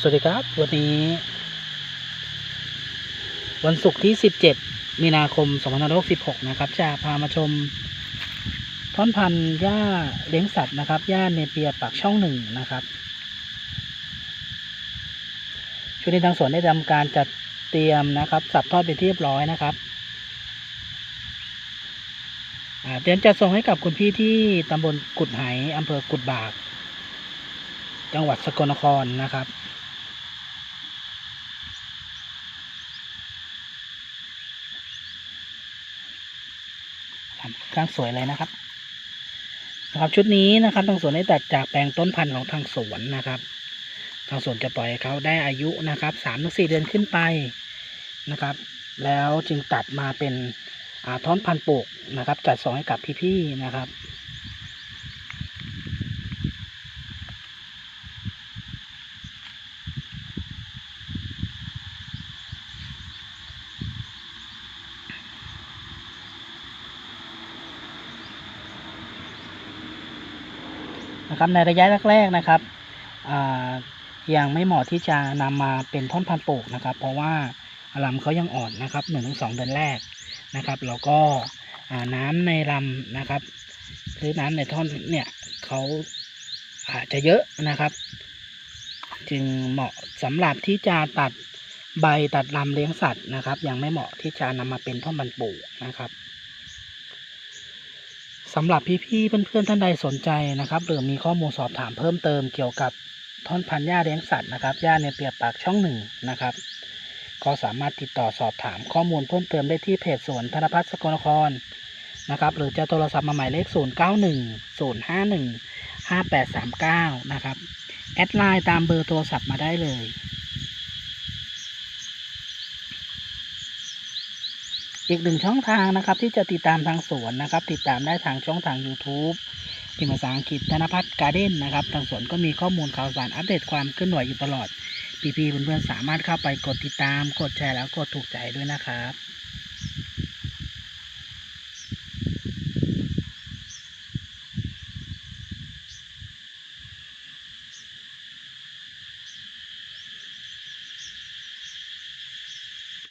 สวัสดีครับ วันนี้ วันศุกร์ที่ 17 มีนาคม 2566 นะครับ จะพามาชมท่อนพันธุ์หญ้าเลี้ยงสัตว์นะครับหญ้าเนเปียปากช่องหนึ่งนะครับช่วงนี้ทางสวนได้ทำการจัดเตรียมนะครับ สับทอดเป็นที่เรียบร้อยนะครับเตรียมจัดส่งให้กับคุณพี่ที่ตำบลกุดไหอำเภอกุดบาก จังหวัดสกลนครนะครับ ครับ ข้างสวยเลยนะครับนะครับชุดนี้นะครับทางสวนได้ตัดจากแปลงต้นพันธุ์ของทางสวนนะครับ ทางสวนจะปล่อยให้เขาได้อายุนะครับสามถึงสี่เดือนขึ้นไปนะครับ แล้วจึงตัดมาเป็นท่อนพันธุ์ปลูกนะครับ จัดส่งให้กับพี่ๆนะครับ นะครับในระยะแรกๆนะครับยังไม่เหมาะที่จะนำมาเป็นท่อนพันธุ์ปลูกนะครับ เพราะว่าลำเขายังอ่อนนะครับหนึ่งถึงสองเดือนแรกนะครับแล้วก็น้ำในลำนะครับ หรือน้ำในท่อนเนี่ยเขาอาจจะเยอะนะครับ จึงเหมาะสำหรับที่จะตัดใบตัดลำเลี้ยงสัตว์นะครับ ยังไม่เหมาะที่จะนำมาเป็นท่อนพันธุ์ปลูกนะครับ สำหรับพี่ๆเพื่อนๆท่านใดสนใจนะครับ หรือมีข้อมูลสอบถามเพิ่มเติมเกี่ยวกับท่อนพันหญ้าเลี้ยงสัตว์นะครับหญ้าในเปียกปากช่องหนึ่งนะครับ ก็สามารถติดต่อสอบถามข้อมูลเพิ่มเติมได้ที่เพจสวนธนพัฒน์สกลนครนะครับ หรือจะโทรศัพท์มาหมายเลข 0 9 1 0 5 1 5 8 3 9 นะครับ แอดไลน์ตามเบอร์โทรศัพท์มาได้เลย อีกหนึ่งช่องทางนะครับ ที่จะติดตามทางสวนนะครับ ติดตามได้ทางช่องทาง YouTube พิมพ์ภาษาอังกฤษธนพัฒน์การ์เด้นนะครับ ทางสวนก็มีข้อมูลข่าวสารอัปเดตความเคลื่อนไหวอยู่ตลอด พี่ๆเพื่อนๆสามารถเข้าไปกดติดตาม กดแชร์แล้วกดถูกใจด้วยนะครับ